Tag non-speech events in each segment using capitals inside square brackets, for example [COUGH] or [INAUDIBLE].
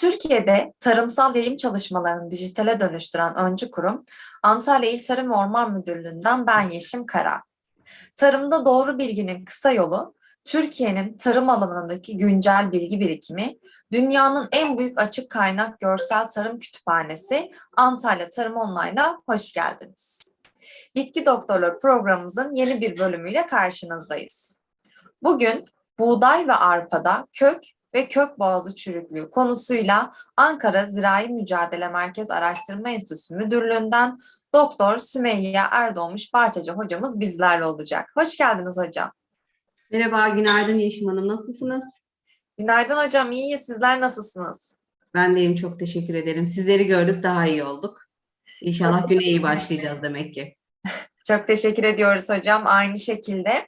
Türkiye'de tarımsal yayım çalışmalarını dijitale dönüştüren öncü kurum Antalya İl Tarım ve Orman Müdürlüğü'nden ben Yeşim Kara. Tarımda doğru bilginin kısa yolu, Türkiye'nin tarım alanındaki güncel bilgi birikimi, dünyanın en büyük açık kaynak görsel tarım kütüphanesi Antalya Tarım Online'a hoş geldiniz. Bitki Doktorları programımızın yeni bir bölümüyle karşınızdayız. Bugün buğday ve arpada kök ve kök boğazı çürüklüğü konusuyla Ankara Zirai Mücadele Merkez Araştırma Enstitüsü Müdürlüğü'nden Doktor Sümeyye Erdoğmuş Bahçeci hocamız bizlerle olacak. Hoş geldiniz hocam. Merhaba, günaydın Yeşim Hanım. Nasılsınız? Günaydın hocam, iyi. Sizler nasılsınız? Ben deyim, çok teşekkür ederim. Sizleri gördük, daha iyi olduk. İnşallah Çok güne iyi başlayacağız demek ki. [LAUGHS] Çok teşekkür ediyoruz hocam. Aynı şekilde.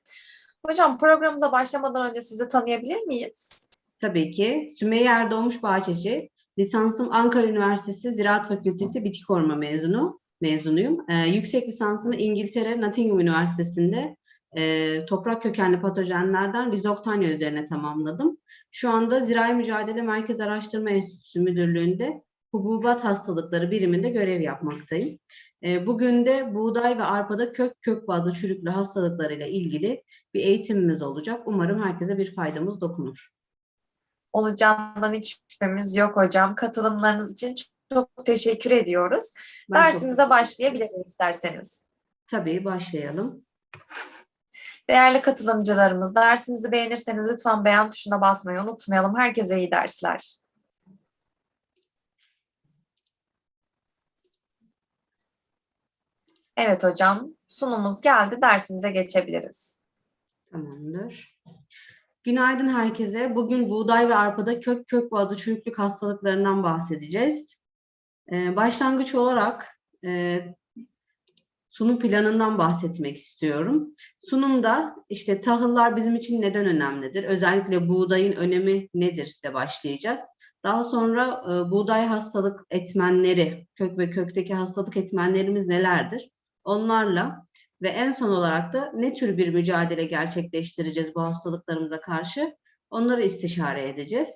Hocam programımıza başlamadan önce sizi tanıyabilir miyiz? Tabii ki. Sümeyye Erdoğmuş Bahçeci. Lisansım Ankara Üniversitesi Ziraat Fakültesi Bitki Koruma mezunu, mezunuyum. Ee, yüksek lisansımı İngiltere Nottingham Üniversitesi'nde e, toprak kökenli patojenlerden rizoptanya üzerine tamamladım. Şu anda Zirai Mücadele Merkez Araştırma Enstitüsü Müdürlüğü'nde hububat hastalıkları biriminde görev yapmaktayım. E, bugün de buğday ve arpada kök kök bazlı çürüklü hastalıklarıyla ilgili bir eğitimimiz olacak. Umarım herkese bir faydamız dokunur. Olacağından hiç şüphemiz yok hocam. Katılımlarınız için çok teşekkür ediyoruz. Ben Dersimize başlayabiliriz isterseniz. Tabii başlayalım. Değerli katılımcılarımız, dersimizi beğenirseniz lütfen beğen tuşuna basmayı unutmayalım. Herkese iyi dersler. Evet hocam, sunumumuz geldi. Dersimize geçebiliriz. Tamamdır. Günaydın herkese. Bugün buğday ve arpada kök kök bazı çürüklük hastalıklarından bahsedeceğiz. Ee, başlangıç olarak e, sunum planından bahsetmek istiyorum. Sunumda işte tahıllar bizim için neden önemlidir? Özellikle buğdayın önemi nedir de başlayacağız. Daha sonra e, buğday hastalık etmenleri, kök ve kökteki hastalık etmenlerimiz nelerdir? Onlarla ve en son olarak da ne tür bir mücadele gerçekleştireceğiz bu hastalıklarımıza karşı? Onları istişare edeceğiz.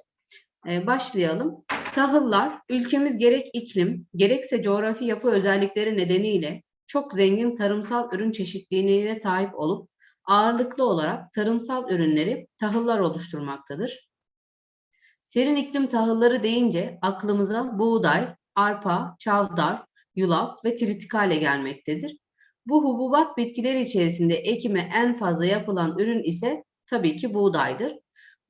Ee, başlayalım. Tahıllar, ülkemiz gerek iklim, gerekse coğrafi yapı özellikleri nedeniyle çok zengin tarımsal ürün çeşitliliğine sahip olup ağırlıklı olarak tarımsal ürünleri tahıllar oluşturmaktadır. Serin iklim tahılları deyince aklımıza buğday, arpa, çavdar, yulaf ve tritikale gelmektedir. Bu hububat bitkileri içerisinde ekime en fazla yapılan ürün ise tabii ki buğdaydır.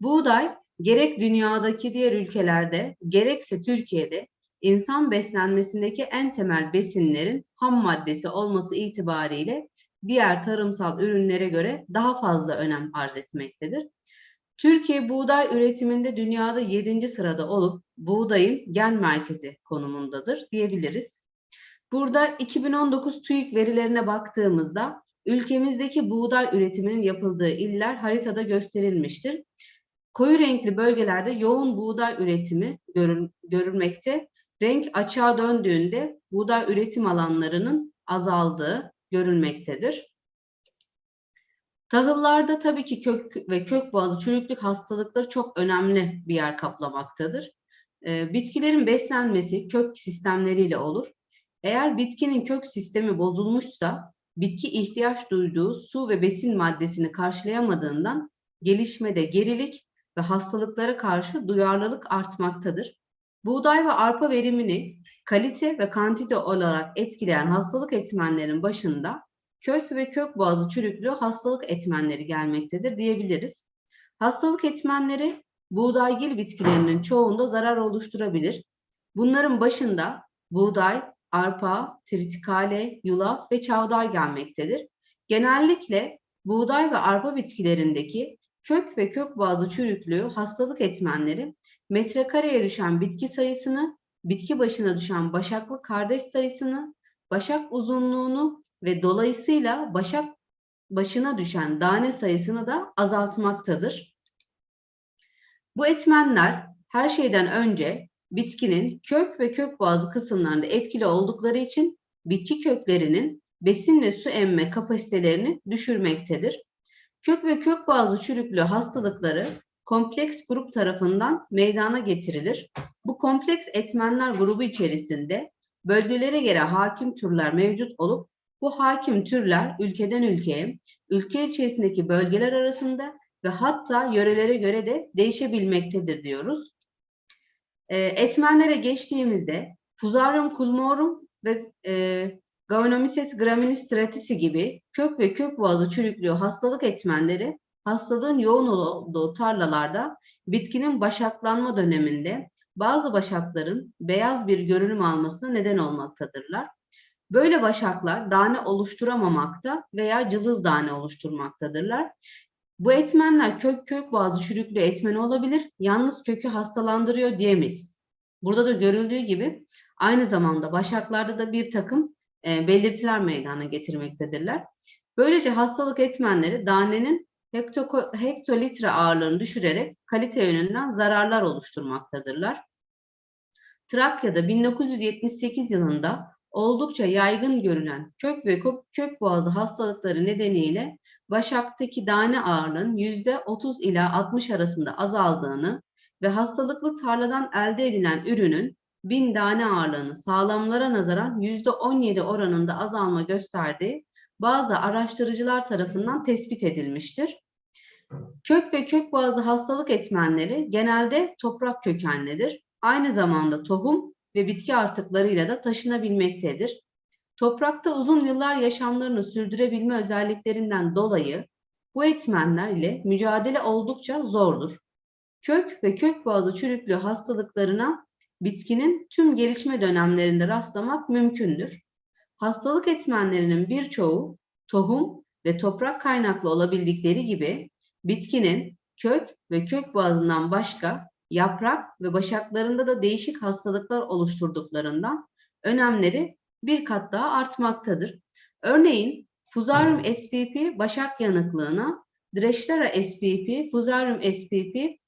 Buğday gerek dünyadaki diğer ülkelerde gerekse Türkiye'de insan beslenmesindeki en temel besinlerin ham maddesi olması itibariyle diğer tarımsal ürünlere göre daha fazla önem arz etmektedir. Türkiye buğday üretiminde dünyada 7. sırada olup buğdayın gen merkezi konumundadır diyebiliriz. Burada 2019 TÜİK verilerine baktığımızda ülkemizdeki buğday üretiminin yapıldığı iller haritada gösterilmiştir. Koyu renkli bölgelerde yoğun buğday üretimi görül, görülmekte. Renk açığa döndüğünde buğday üretim alanlarının azaldığı görülmektedir. Tahıllarda tabii ki kök ve kök bazı çürüklük hastalıkları çok önemli bir yer kaplamaktadır. Bitkilerin beslenmesi kök sistemleriyle olur. Eğer bitkinin kök sistemi bozulmuşsa bitki ihtiyaç duyduğu su ve besin maddesini karşılayamadığından gelişmede gerilik ve hastalıklara karşı duyarlılık artmaktadır. Buğday ve arpa verimini kalite ve kantite olarak etkileyen hastalık etmenlerin başında kök ve kök boğazı çürüklüğü hastalık etmenleri gelmektedir diyebiliriz. Hastalık etmenleri buğdaygil bitkilerinin çoğunda zarar oluşturabilir. Bunların başında buğday, arpa, tritikale, yulaf ve çavdar gelmektedir. Genellikle buğday ve arpa bitkilerindeki kök ve kök bazlı çürüklüğü hastalık etmenleri metrekareye düşen bitki sayısını, bitki başına düşen başaklı kardeş sayısını, başak uzunluğunu ve dolayısıyla başak başına düşen tane sayısını da azaltmaktadır. Bu etmenler her şeyden önce bitkinin kök ve kök bazı kısımlarında etkili oldukları için bitki köklerinin besin ve su emme kapasitelerini düşürmektedir. Kök ve kök bazı çürüklü hastalıkları kompleks grup tarafından meydana getirilir. Bu kompleks etmenler grubu içerisinde bölgelere göre hakim türler mevcut olup bu hakim türler ülkeden ülkeye, ülke içerisindeki bölgeler arasında ve hatta yörelere göre de değişebilmektedir diyoruz. E, etmenlere geçtiğimizde Fusarium culmorum ve e, Gaunomyces graminis gibi kök ve kök boğazı çürüklüğü hastalık etmenleri hastalığın yoğun olduğu tarlalarda bitkinin başaklanma döneminde bazı başakların beyaz bir görünüm almasına neden olmaktadırlar. Böyle başaklar tane oluşturamamakta veya cılız tane oluşturmaktadırlar. Bu etmenler kök kök bazı çürüklü etmeni olabilir. Yalnız kökü hastalandırıyor diyemeyiz. Burada da görüldüğü gibi aynı zamanda başaklarda da bir takım e, belirtiler meydana getirmektedirler. Böylece hastalık etmenleri danenin hektoko, hektolitre ağırlığını düşürerek kalite yönünden zararlar oluşturmaktadırlar. Trakya'da 1978 yılında oldukça yaygın görülen kök ve kök boğazı hastalıkları nedeniyle başaktaki tane ağırlığın %30 ila 60 arasında azaldığını ve hastalıklı tarladan elde edilen ürünün 1000 tane ağırlığını sağlamlara nazaran %17 oranında azalma gösterdiği bazı araştırıcılar tarafından tespit edilmiştir. Kök ve kök bazı hastalık etmenleri genelde toprak kökenlidir. Aynı zamanda tohum ve bitki artıklarıyla da taşınabilmektedir. Toprakta uzun yıllar yaşamlarını sürdürebilme özelliklerinden dolayı bu etmenler ile mücadele oldukça zordur. Kök ve kök bazı çürüklü hastalıklarına bitkinin tüm gelişme dönemlerinde rastlamak mümkündür. Hastalık etmenlerinin birçoğu tohum ve toprak kaynaklı olabildikleri gibi bitkinin kök ve kök bazından başka yaprak ve başaklarında da değişik hastalıklar oluşturduklarından önemleri bir kat daha artmaktadır. Örneğin Fusarium spp başak yanıklığına, Dreschlera spp, Fusarium spp,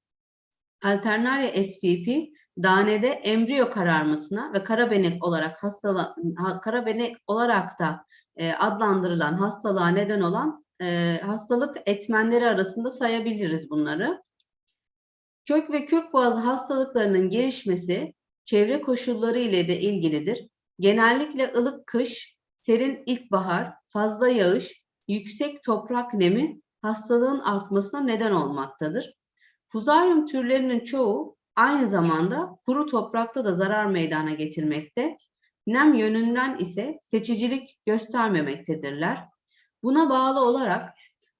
Alternaria spp danede embriyo kararmasına ve karabenek olarak hastala, karabenek olarak da e, adlandırılan hastalığa neden olan e, hastalık etmenleri arasında sayabiliriz bunları. Kök ve kök boğazı hastalıklarının gelişmesi çevre koşulları ile de ilgilidir. Genellikle ılık kış, serin ilkbahar, fazla yağış, yüksek toprak nemi hastalığın artmasına neden olmaktadır. Fuzaryum türlerinin çoğu aynı zamanda kuru toprakta da zarar meydana getirmekte. Nem yönünden ise seçicilik göstermemektedirler. Buna bağlı olarak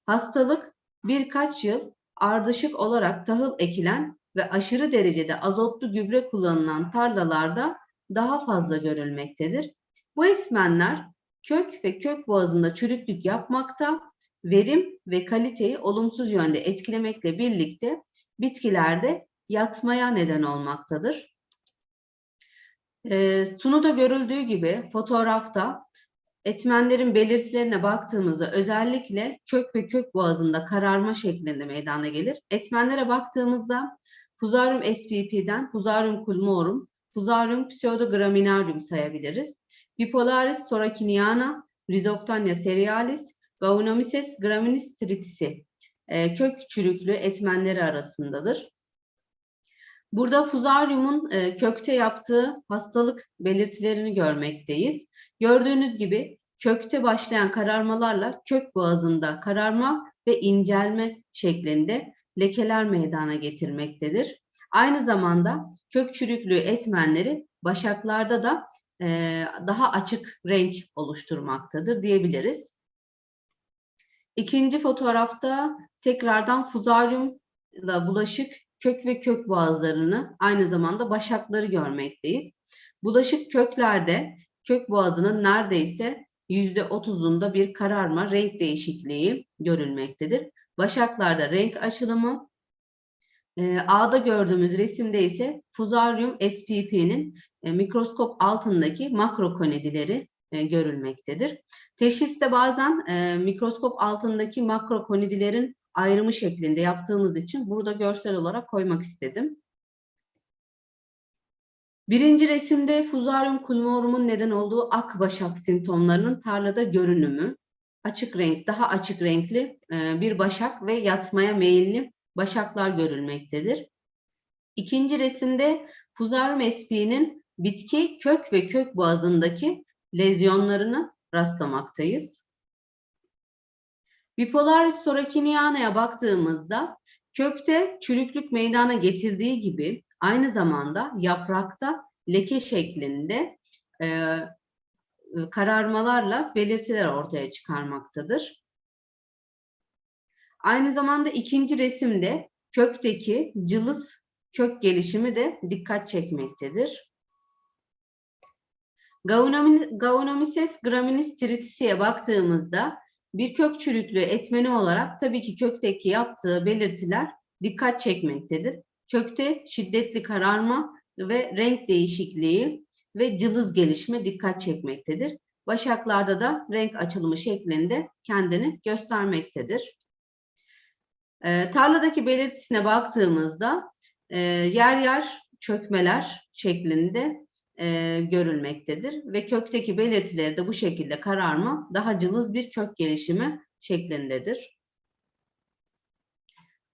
hastalık birkaç yıl ardışık olarak tahıl ekilen ve aşırı derecede azotlu gübre kullanılan tarlalarda daha fazla görülmektedir. Bu etmenler kök ve kök boğazında çürüklük yapmakta, verim ve kaliteyi olumsuz yönde etkilemekle birlikte bitkilerde yatmaya neden olmaktadır. E, sunuda görüldüğü gibi fotoğrafta etmenlerin belirtilerine baktığımızda özellikle kök ve kök boğazında kararma şeklinde meydana gelir. Etmenlere baktığımızda Fusarium spp'den Fusarium culmorum, Fusarium pseudograminarium sayabiliriz. Bipolaris soraciniana, Rhizoctania cerealis, Gaunomyces graminis tritisi e, kök çürüklü etmenleri arasındadır. Burada fuzaryumun e, kökte yaptığı hastalık belirtilerini görmekteyiz. Gördüğünüz gibi kökte başlayan kararmalarla kök boğazında kararma ve incelme şeklinde lekeler meydana getirmektedir. Aynı zamanda kök çürüklüğü etmenleri başaklarda da e, daha açık renk oluşturmaktadır diyebiliriz. İkinci fotoğrafta tekrardan fuzaryumla bulaşık kök ve kök boğazlarını aynı zamanda başakları görmekteyiz. Bulaşık köklerde kök boğazının neredeyse yüzde otuzunda bir kararma, renk değişikliği görülmektedir. Başaklarda renk açılımı, e, A'da gördüğümüz resimde ise Fusarium spp'nin e, mikroskop altındaki makrokonedileri e, görülmektedir. Teşhiste bazen e, mikroskop altındaki makrokonedilerin ayrımı şeklinde yaptığımız için burada görsel olarak koymak istedim. Birinci resimde Fusarium culmorumun neden olduğu ak başak simptomlarının tarlada görünümü. Açık renk, daha açık renkli bir başak ve yatmaya meyilli başaklar görülmektedir. İkinci resimde Fusarium sp.'nin bitki kök ve kök boğazındaki lezyonlarını rastlamaktayız. Bipolaris sorokiniana'ya baktığımızda kökte çürüklük meydana getirdiği gibi aynı zamanda yaprakta leke şeklinde e, kararmalarla belirtiler ortaya çıkarmaktadır. Aynı zamanda ikinci resimde kökteki cılız kök gelişimi de dikkat çekmektedir. Gaunomi- Gaunomises graminis tritisi'ye baktığımızda bir kök çürüklüğü etmeni olarak tabii ki kökteki yaptığı belirtiler dikkat çekmektedir. Kökte şiddetli kararma ve renk değişikliği ve cılız gelişme dikkat çekmektedir. Başaklarda da renk açılımı şeklinde kendini göstermektedir. Ee, tarladaki belirtisine baktığımızda e, yer yer çökmeler şeklinde e, görülmektedir ve kökteki belirtileri de bu şekilde kararma, daha cılız bir kök gelişimi şeklindedir.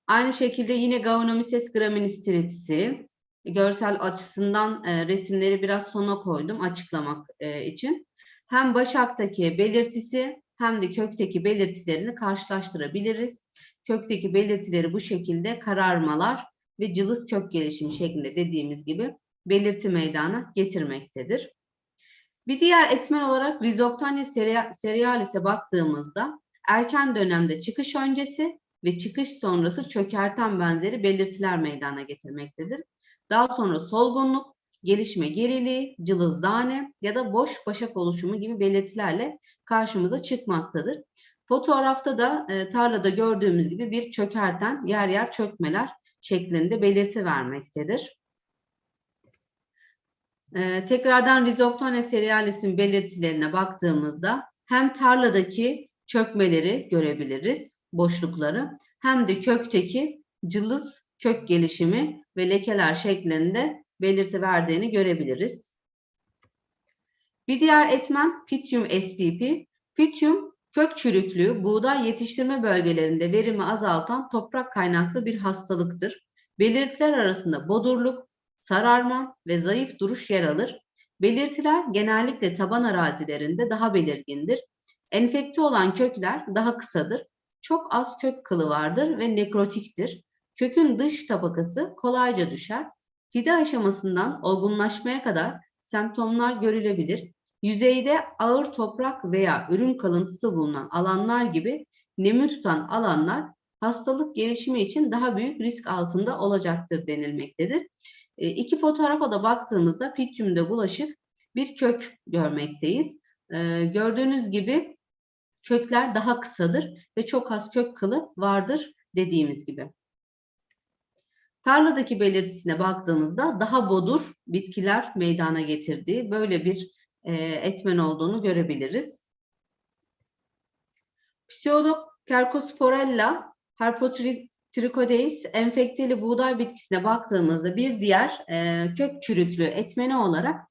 Aynı şekilde yine Gaunomises graminis tritisi, görsel açısından e, resimleri biraz sona koydum açıklamak e, için. Hem başaktaki belirtisi hem de kökteki belirtilerini karşılaştırabiliriz kökteki belirtileri bu şekilde kararmalar ve cılız kök gelişimi şeklinde dediğimiz gibi belirti meydana getirmektedir. Bir diğer etmen olarak Rhizoktania cerealis'e baktığımızda erken dönemde çıkış öncesi ve çıkış sonrası çökerten benzeri belirtiler meydana getirmektedir. Daha sonra solgunluk, gelişme geriliği, cılız dane ya da boş başak oluşumu gibi belirtilerle karşımıza çıkmaktadır. Fotoğrafta da e, tarlada gördüğümüz gibi bir çökerten yer yer çökmeler şeklinde belirti vermektedir. Ee, tekrardan Rhizoctone cerealis'in belirtilerine baktığımızda hem tarladaki çökmeleri görebiliriz, boşlukları, hem de kökteki cılız kök gelişimi ve lekeler şeklinde belirti verdiğini görebiliriz. Bir diğer etmen Pythium spp. Pythium kök çürüklüğü buğday yetiştirme bölgelerinde verimi azaltan toprak kaynaklı bir hastalıktır. Belirtiler arasında bodurluk, sararma ve zayıf duruş yer alır. Belirtiler genellikle taban arazilerinde daha belirgindir. Enfekte olan kökler daha kısadır. Çok az kök kılı vardır ve nekrotiktir. Kökün dış tabakası kolayca düşer. Fide aşamasından olgunlaşmaya kadar semptomlar görülebilir. Yüzeyde ağır toprak veya ürün kalıntısı bulunan alanlar gibi nemi tutan alanlar hastalık gelişimi için daha büyük risk altında olacaktır denilmektedir. E, iki fotoğrafa da baktığımızda pityumda bulaşık bir kök görmekteyiz. E, gördüğünüz gibi kökler daha kısadır ve çok az kök kılı vardır dediğimiz gibi. Tarladaki belirtisine baktığımızda daha bodur bitkiler meydana getirdiği böyle bir etmen olduğunu görebiliriz. Pseudocercosporella Herpotrichoides enfekteli buğday bitkisine baktığımızda bir diğer e, kök çürüklüğü etmeni olarak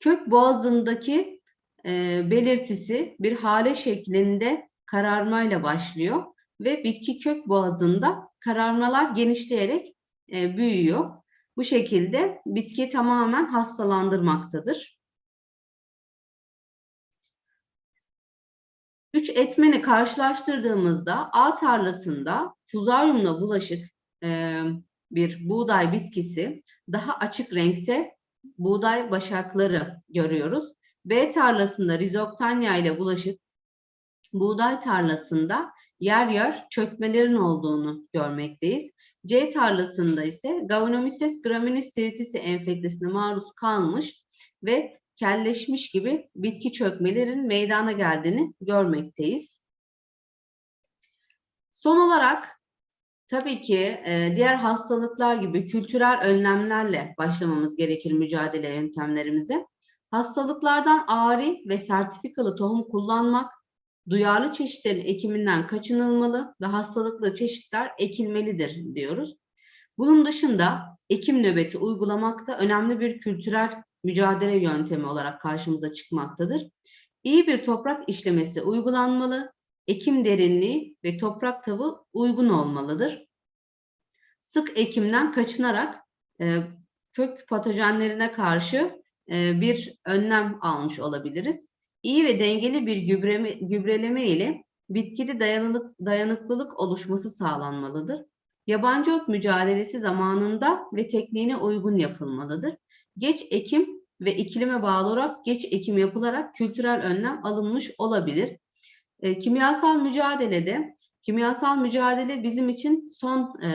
kök boğazındaki e, belirtisi bir hale şeklinde kararmayla başlıyor ve bitki kök boğazında kararmalar genişleyerek e, büyüyor. Bu şekilde bitki tamamen hastalandırmaktadır. Üç etmeni karşılaştırdığımızda A tarlasında fuzaryumla bulaşık e, bir buğday bitkisi daha açık renkte buğday başakları görüyoruz. B tarlasında Rhizoctania ile bulaşık buğday tarlasında yer yer çökmelerin olduğunu görmekteyiz. C tarlasında ise Gaunomises graminis tritisi enfektesine maruz kalmış ve kelleşmiş gibi bitki çökmelerin meydana geldiğini görmekteyiz. Son olarak tabii ki e, diğer hastalıklar gibi kültürel önlemlerle başlamamız gerekir mücadele yöntemlerimize. Hastalıklardan ağrı ve sertifikalı tohum kullanmak, duyarlı çeşitlerin ekiminden kaçınılmalı ve hastalıklı çeşitler ekilmelidir diyoruz. Bunun dışında ekim nöbeti uygulamak da önemli bir kültürel mücadele yöntemi olarak karşımıza çıkmaktadır. İyi bir toprak işlemesi uygulanmalı, ekim derinliği ve toprak tavı uygun olmalıdır. sık ekimden kaçınarak e, kök patojenlerine karşı e, bir önlem almış olabiliriz. İyi ve dengeli bir gübreme, gübreleme ile bitkide dayanıklık, dayanıklılık oluşması sağlanmalıdır. Yabancı ot mücadelesi zamanında ve tekniğine uygun yapılmalıdır. Geç ekim ve iklime bağlı olarak geç ekim yapılarak kültürel önlem alınmış olabilir. E, kimyasal mücadelede, kimyasal mücadele bizim için son e,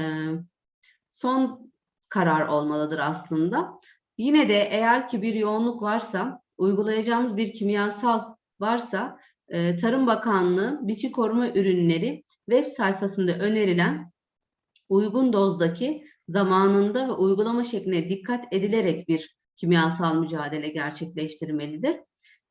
son karar olmalıdır aslında. Yine de eğer ki bir yoğunluk varsa, uygulayacağımız bir kimyasal varsa, e, Tarım Bakanlığı bitki koruma ürünleri web sayfasında önerilen uygun dozdaki zamanında ve uygulama şekline dikkat edilerek bir kimyasal mücadele gerçekleştirmelidir.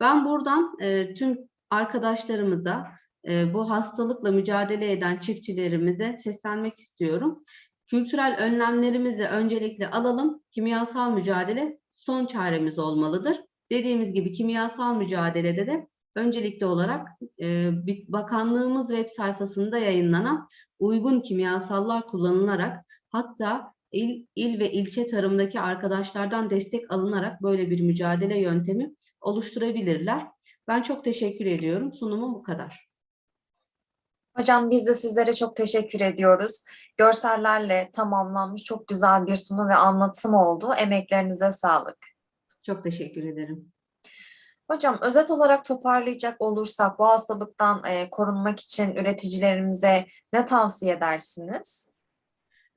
Ben buradan e, tüm arkadaşlarımıza, e, bu hastalıkla mücadele eden çiftçilerimize seslenmek istiyorum. Kültürel önlemlerimizi öncelikle alalım. Kimyasal mücadele son çaremiz olmalıdır. Dediğimiz gibi kimyasal mücadelede de öncelikli olarak e, bakanlığımız web sayfasında yayınlanan uygun kimyasallar kullanılarak hatta il, il ve ilçe tarımdaki arkadaşlardan destek alınarak böyle bir mücadele yöntemi oluşturabilirler. Ben çok teşekkür ediyorum. Sunumum bu kadar. Hocam biz de sizlere çok teşekkür ediyoruz. Görsellerle tamamlanmış çok güzel bir sunum ve anlatım oldu. Emeklerinize sağlık. Çok teşekkür ederim. Hocam özet olarak toparlayacak olursak bu hastalıktan e, korunmak için üreticilerimize ne tavsiye edersiniz?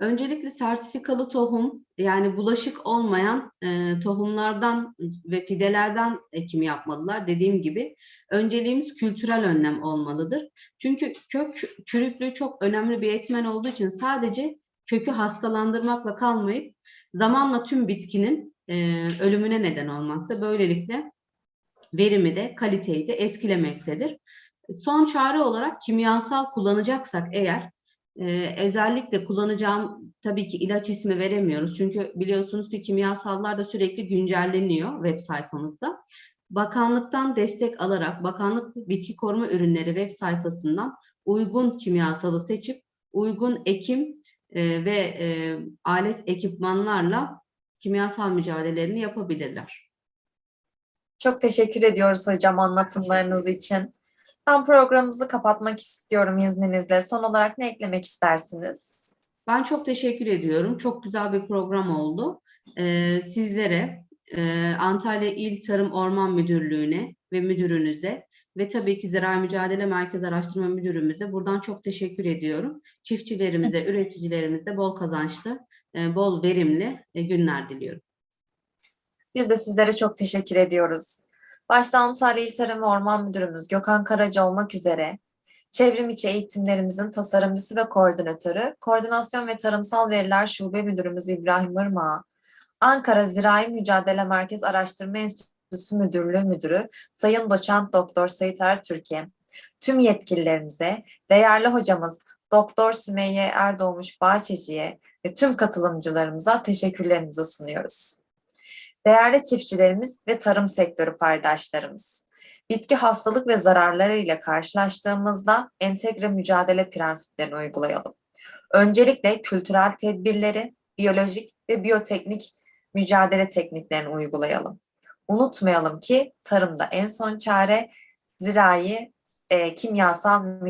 Öncelikle sertifikalı tohum yani bulaşık olmayan e, tohumlardan ve fidelerden ekim yapmalılar. Dediğim gibi önceliğimiz kültürel önlem olmalıdır. Çünkü kök çürüklüğü çok önemli bir etmen olduğu için sadece kökü hastalandırmakla kalmayıp zamanla tüm bitkinin e, ölümüne neden olmakta. Böylelikle verimi de kaliteyi de etkilemektedir. Son çare olarak kimyasal kullanacaksak eğer ee, özellikle kullanacağım tabii ki ilaç ismi veremiyoruz. Çünkü biliyorsunuz ki kimyasallar da sürekli güncelleniyor web sayfamızda. Bakanlıktan destek alarak Bakanlık Bitki Koruma Ürünleri web sayfasından uygun kimyasalı seçip uygun ekim e, ve e, alet ekipmanlarla kimyasal mücadelelerini yapabilirler. Çok teşekkür ediyoruz hocam anlatımlarınız için. Ben programımızı kapatmak istiyorum izninizle. Son olarak ne eklemek istersiniz? Ben çok teşekkür ediyorum. Çok güzel bir program oldu. Ee, sizlere, e, Antalya İl Tarım Orman Müdürlüğü'ne ve müdürünüze ve tabii ki Zirai Mücadele Merkez Araştırma Müdürümüze buradan çok teşekkür ediyorum. Çiftçilerimize, [LAUGHS] üreticilerimize bol kazançlı, e, bol verimli e, günler diliyorum. Biz de sizlere çok teşekkür ediyoruz. Başta Antalya İl Tarım ve Orman Müdürümüz Gökhan Karaca olmak üzere çevrim içi eğitimlerimizin tasarımcısı ve koordinatörü, Koordinasyon ve Tarımsal Veriler Şube Müdürümüz İbrahim Irmak'a, Ankara Zirai Mücadele Merkez Araştırma Enstitüsü Müdürlüğü Müdürü Sayın Doçent Doktor Sait Ertürk'e, tüm yetkililerimize, değerli hocamız Doktor Sümeyye Erdoğmuş Bahçeci'ye ve tüm katılımcılarımıza teşekkürlerimizi sunuyoruz. Değerli çiftçilerimiz ve tarım sektörü paydaşlarımız, bitki hastalık ve zararlarıyla karşılaştığımızda entegre mücadele prensiplerini uygulayalım. Öncelikle kültürel tedbirleri, biyolojik ve biyoteknik mücadele tekniklerini uygulayalım. Unutmayalım ki tarımda en son çare zirai e, kimyasal mücadele